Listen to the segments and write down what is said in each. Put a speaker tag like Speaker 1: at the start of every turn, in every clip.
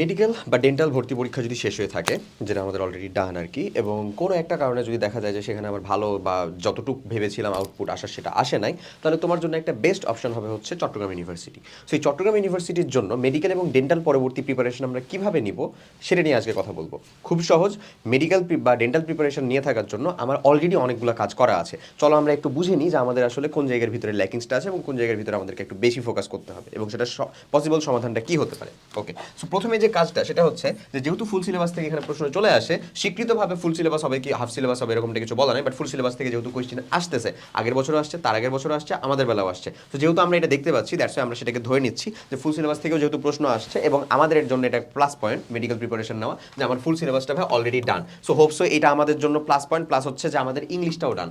Speaker 1: Medical বা dental ভর্তি পরীক্ষা যদি শেষ হয়ে থাকে, যেটা আমাদের অলরেডি ডান আর কি এবং কোনো একটা কারণে যদি দেখা যায় যে সেখানে আমার ভালো বা যতটুকু ভেবেছিলাম আউটপুট আসার সেটা আসে নাই, তাহলে তোমার জন্য একটা বেস্ট অপশন হবে হচ্ছে চট্টগ্রাম ইউনিভার্সিটি সো এই চট্টগ্রাম ইউনিভার্সিটির জন্য মেডিকেল এবং ডেন্টাল পরবর্তী প্রিপারেশন আমরা কীভাবে নিব, সেটা নিয়ে আজকে কথা বলব। খুব সহজ মেডিকেল বা ডেন্টাল প্রিপারেশন নিয়ে থাকার জন্য আমার অলরেডি অনেকগুলো কাজ করা আছে। চলো আমরা একটু বুঝে নিই যে আমাদের আসলে কোন জায়গার ভিতরে ল্যাকিংসটা আছে এবং কোন জায়গার ভিতরে আমাদেরকে একটু বেশি ফোকাস করতে হবে এবং সেটা পসিবল সমাধানটা কী হতে পারে। ওকে সো প্রথমে যে কাজটা, সেটা হচ্ছে যে যেহেতু ফুল সিলেবাস থেকে এখানে প্রশ্ন চলে আসে, স্বীকৃতভাবে ফুল সিলেবাস হবে কি হাফ সিলেবাস হবে এরকমটা কিছু বলা নাই বাট ফুল সিলেবাস থেকে যেহেতু কোয়েশ্চেন আসতেছে, আগের বছরও আসছে, তার আগের বছরও আসছে, আমাদের বেলাও আসছে। তো যেহেতু আমরা এটা দেখতে পাচ্ছি দ্যাটস আমরা সেটাকে ধরে নিচ্ছি যে ফুল সিলেবাস থেকেও যেহেতু প্রশ্ন আসছে এবং আমাদের জন্য এটা প্লাস পয়েন্ট মেডিকেল প্রিপারেশন নেওয়া, যে আমার ফুল সিলেবাসটা ভাই অলরেডি ডান সো হোপসো এটা আমাদের জন্য প্লাস পয়েন্ট প্লাস হচ্ছে যে আমাদের ইংলিশটাও ডান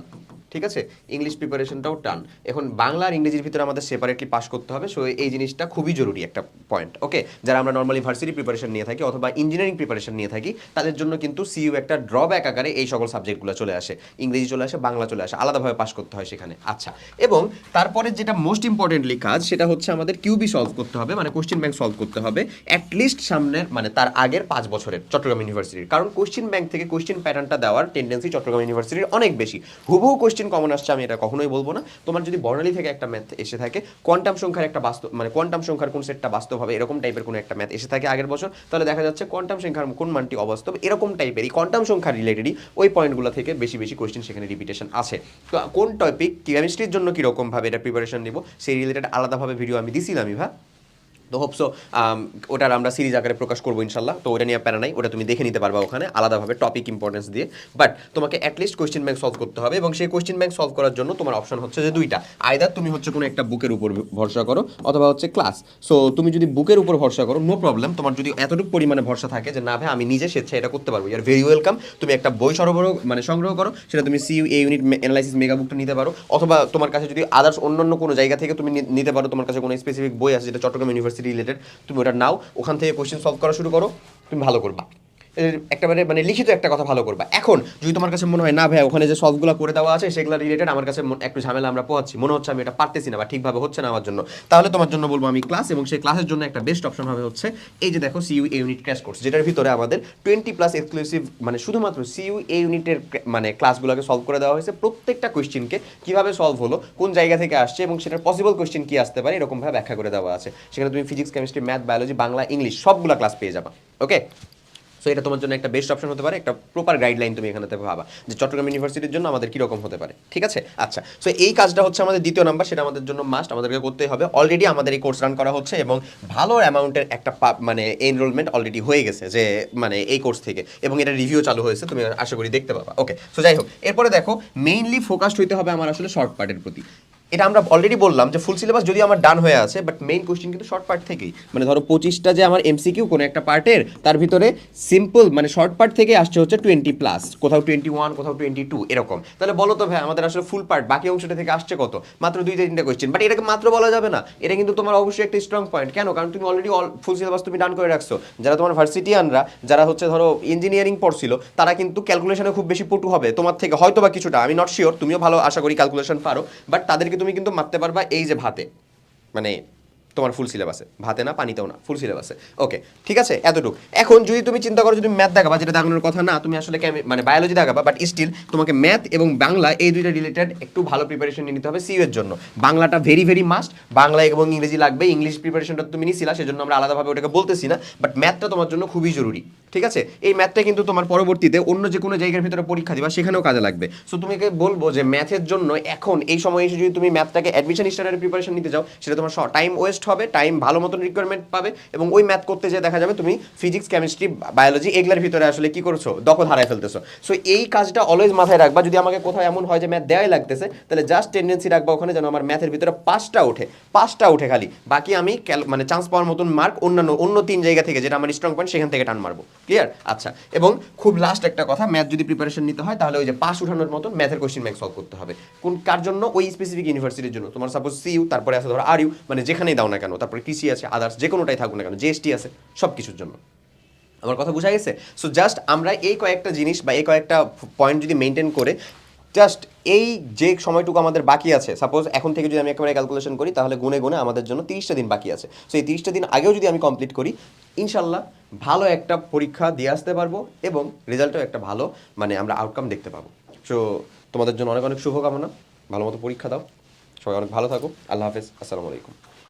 Speaker 1: ঠিক আছে? ইংলিশ প্রিপারেশনটাও টান। এখন বাংলা আর ইংরেজির ভিতরে আমাদের সেপারেটলি পাস করতে হবে সো এই জিনিসটা খুবই জরুরি একটা পয়েন্ট ওকে যারা আমরা নর্মালি ভার্সিটি প্রিপারেশন নিয়ে থাকি অথবা ইঞ্জিনিয়ারিং প্রিপারেশন নিয়ে থাকি, তাদের জন্য কিন্তু সিইউ একটা ড্রব্যাক আকারে এই সকল সাবজেক্টগুলো চলে আসে। ইংরেজি চলে আসে, বাংলা চলে আসে, আলাদাভাবে পাস করতে হয় সেখানে। আচ্ছা এবং তারপরে যেটা মোস্ট ইম্পর্টেন্টলি কাজ, সেটা হচ্ছে আমাদের কিউবি সলভ করতে হবে মানে কোশ্চেন ব্যাংক সলভ করতে হবে অ্যাটলিস্ট সামনের মানে তার আগের পাঁচ বছরের চট্টগ্রাম ইউনিভার্সিটির কারণ কোশ্চেন ব্যাংক থেকে কোশ্চেন প্যাটার্নটা দেওয়ার টেন্ডেন্সি চট্টগ্রাম ইউনিভার্সিটির অনেক বেশি। হুবহু কোশ্চেন কমন আসছে, আমি এটা কখনোই বলব না। তোমার যদি বর্ণালী থেকে একটা ম্যাথ এসে থাকে কোয়ান্টাম সংখ্যার একটা বাস্তব মানে কোয়ান্টাম সংখ্যার কোন সেটটা বাস্তব হবে, এরকম টাইপের কোনো একটা ম্যাথ এসে থাকে আগের বছর। তাহলে দেখা যাচ্ছে কোয়ান্টাম সংখ্যার কোন মানটি অবাস্তব, এরকম টাইপের এই কোয়ান্টাম সংখ্যা রিলেটেডই ওই পয়েন্টগুলো থেকে বেশি বেশি কোয়েশ্চেন সেখানে রিপিটেশন আছে তো কোন টপিক কেমিস্ট্রির জন্য কীরকমভাবে এটা প্রিপারেশন নিব, সেই রিলেটেড আলাদাভাবে ভিডিও আমি দিছিলামই ভা তো হোপসো ওটার আমরা সিরিজ আকারে প্রকাশ করব ইনশাল্লাহ। তো ওটা নিয়ে প্যারা নাই, ওটা তুমি দেখে নিতে পারবা ওখানে আলাদাভাবে টপিক ইম্পর্টেন্স দিয়ে। বাট তোমাকে at least question bank solve করতে হবে এবং সেই কোয়েশ্চেন ব্যাংক সলভ করার জন্য তোমার অপশন হচ্ছে যে দুইটা। আইদার তুমি হচ্ছে কোনো একটা বুকের উপর ভরসা করো অথবা হচ্ছে ক্লাস সো তুমি যদি বুকের উপর ভরসা করো নো প্রবলেম তোমার যদি এতটুকু পরিমাণে ভরসা থাকে যে না ভাই, আমি নিজে স্বেচ্ছা এটা করতে পারব ইয়ার ভেরি ওয়েলকাম তুমি একটা বই সরবরাহ মানে সংগ্রহ করো, সেটা তুমি CU A unit analysis mega বুকটা নিতে পারো। অথবা তোমার কাছে যদি আদার্স অন্যান্য কোনো জায়গা থেকে তুমি নিতে পারো, তোমার কাছে কোনো স্পেসিফিক বই আছে যেটা চট্টগ্রাম ইউনিভার্সিটি রিলেটেড তুমি ওটা নাও ওখান থেকে কোয়েশ্চেন সলভ করা শুরু করো তুমি ভালো করবা। এর একেবারে মানে লিখিত একটা কথা ভালো করবা। এখন, যদি তোমার কাছে মনে হয়, না ভাই ওখানে যে সলভগুলো করে দেওয়া আছে, সেগুলো রিলেটেড আমার কাছে একটু ঝামেলা আমরা পোহাচ্ছি। মনে হচ্ছে আমি এটা পারতেছি না বা ঠিকভাবে হচ্ছে না আমার জন্য। তাহলে তোমার জন্য বলব আমি ক্লাস এবং সেই ক্লাসের জন্য একটা বেস্ট অপশন হবে হচ্ছে, এই যে দেখো CU A unit crash course যেটার ভিতরে আমাদের টোয়েন্টি প্লাস এক্সক্লুসিভ মানে শুধুমাত্র সিইউ এ ইউনিটের মানে ক্লাসগুলোকে সলভ করে দেওয়া হয়েছে। প্রত্যেকটা কোয়েশ্চেনকে কীভাবে সলভ হলো, কোন জায়গা থেকে আসছে এবং সেটার পসিবল কোয়েশ্চেন কি আসতে পারে, এরকমভাবে ব্যাখ্যা করে দেওয়া আছে। সেখানে তুমি physics chemistry math biology Bangla English সবগুলো ক্লাস পেয়ে যাবা। ওকে সো এটা তোমার জন্য একটা বেস্ট অপশন হতে পারে, একটা প্রপার গাইডলাইন তুমি এখানে থেকে ভাবা যে চট্টগ্রাম ইউনিভার্সিটির জন্য আমাদের কীরকম হতে পারে, ঠিক আছে? আচ্ছা সো এই কাজটা হচ্ছে আমাদের দ্বিতীয় নাম্বার সেটা আমাদের জন্য মাস্ট আমাদেরকে করতেই হবে। অলরেডি আমাদের এই কোর্স রান করা হচ্ছে এবং ভালো অ্যামাউন্টের একটা মানে এনরোলমেন্ট অলরেডি হয়ে গেছে যে মানে এই কোর্স থেকে এবং এটা রিভিউ চালু হয়েছে, তুমি আশা করি দেখতে পাবা। ওকে সো যাই হোক, এরপরে দেখো মেইনলি ফোকাসড হইতে হবে আমার আসলে শর্ট পার্টের প্রতি। এটা আমরা অলরেডি বললাম যে ফুল সিলেবাস যদি আমার ডান হয়ে আছে বাট মেইন কোশ্চেন কিন্তু শর্ট পার্ট থেকেই। মানে ধরো পঁচিশটা যে আমার এমসিকিউ কোনো একটা পার্টের তার ভিতরে সিম্পল মানে শর্ট পার্ট থেকে আসছে হচ্ছে টোয়েন্টি প্লাস কোথাও টোয়েন্টি ওয়ান কোথাও টোয়েন্টি টু এরকম। তাহলে বলো তো ভাই, আমাদের আসলে ফুল পার্ট বাকি অংশটা থেকে আসছে কত? মাত্র দুই তিনটা কোয়েশ্চেন বাট এটাকে মাত্র বলা যাবে না। এটা কিন্তু তোমার অবশ্যই একটা স্ট্রং পয়েন্ট কেন? কারণ তুমি অলরেডি অল ফুল সিলেবাস তুমি ডান করে রাখছো। যারা তোমার ভার্সিটিয়ানরা যারা হচ্ছে ধরো ইঞ্জিনিয়ারিং পড়ছিল, তারা কিন্তু ক্যালকুলেশনে খুব বেশি পটু হবে। তোমার থেকে হয়তো বা কিছুটা, আমি নট শিওর তুমিও ভালো আশা করি ক্যালকুলেশন পারো বাট তাদেরকে তুমি কিন্তু মারতে পারবা এই যে ভাতে। মানে তোমার ফুল সিলেবাসে ভাতে না, পানিতেও না ফুল সিলেবাসে ওকে ঠিক আছে? এতটুকু। এখন যদি তুমি চিন্তা করো, যদি ম্যাথ দেখাবা, যেটা দেখানোর কথা না, তুমি আসলে মানে বায়োলজি দেখাবা বাট স্টিল তোমাকে ম্যাথ এবং বাংলা এই দুইটা রিলেটেড একটু ভালো প্রিপারেশন নিতে হবে সিউ এর জন্য। বাংলাটা ভেরি ভেরি মাস্ট বাংলা এবং ইংরেজি লাগবে। ইংলিশ প্রিপারেশনটা তুমি নিছিলা, সেজন্য আমরা আলাদাভাবে ওটাকে বলতেছি না বাট ম্যাথটা তোমার জন্য খুবই জরুরি। ঠিক আছে? এই ম্যাথটা কিন্তু তোমার পরবর্তীতে অন্য যে কোনো জায়গার ভিতরে পরীক্ষা দিবা, সেখানেও কাজে লাগবে। সো তুমি বলব যে ম্যাথের জন্য এখন, এই সময় এসে যদি তুমি ম্যাথটাকে অ্যাডমিশন স্টার্টারের প্রিপারেশন নিতে যাও, সেটা তোমার টাইম ওয়েস্ট হবে টাইম ভালো মতন রিকোয়ারমেন্ট পাবে এবং ওই ম্যাথ করতে যেয়ে দেখা যাবে তুমি ফিজিক্স কেমিস্ট্রি বায়োলজি এগুলোর ভিতরে আসলে কি করছ? দখল হারায় ফেলতেছো। সো এই কাজটা অলওয়েজ মাথায় রাখবা। যদি আমাকে কোথাও এমন হয় যে ম্যাথ দেওয়াই লাগতেছে, তাহলে জাস্ট টেন্ডেন্সি রাখবা ওখানে যেন আমার ম্যাথের ভিতরে পাঁচটা ওঠে। পাঁচটা উঠে খালি। বাকি আমি মানে চান্স পাওয়ার মতন মার্ক অন্যান্য, অন্য তিন জায়গা থেকে, যেটা আমার স্ট্রং পয়েন্ট সেখান থেকে টান মারবো। ক্লিয়ার আচ্ছা। এবং খুব লাস্ট একটা কথা ম্যাথ যদি প্রিপারেশন নিতে হয়, তাহলে ওই যে পাস উঠানোর মতন ম্যাথের কোশ্চেন ব্যাংক সলভ করতে হবে। কোন কার জন্য? ওই স্পেসিফিক ইউনিভার্সিটির জন্য। তোমার সাপোজ সিইউ তারপরে আছে ধরো আর ইউ মানে যেখানেই দাও না কেন? তারপরে কৃষি আছে আদার্স যে কোনোটাই থাকুক না কেন জিএসটি আছে সব কিছুর জন্য। আমার কথা বোঝা গেছে? সো জাস্ট আমরা এই কয়েকটা জিনিস বা এই কয়েকটা পয়েন্ট যদি মেনটেন করে জাস্ট এই যে সময়টুকু আমাদের বাকি আছে সাপোজ এখন থেকে যদি আমি একেবারে ক্যালকুলেশন করি, তাহলে গুনে গুনে আমাদের জন্য তিরিশটা দিন বাকি আছে। সো এই তিরিশটা দিন আগেও যদি আমি কমপ্লিট করি ইনশাল্লাহ ভালো একটা পরীক্ষা দিয়ে আসতে পারব এবং রেজাল্টও একটা ভালো মানে আমরা আউটকাম দেখতে পাবো। সো তোমাদের জন্য অনেক অনেক শুভকামনা। ভালো মতো পরীক্ষা দাও। সবাই অনেক ভালো থাকো আল্লাহ হাফেজ। আসসালামু আলাইকুম।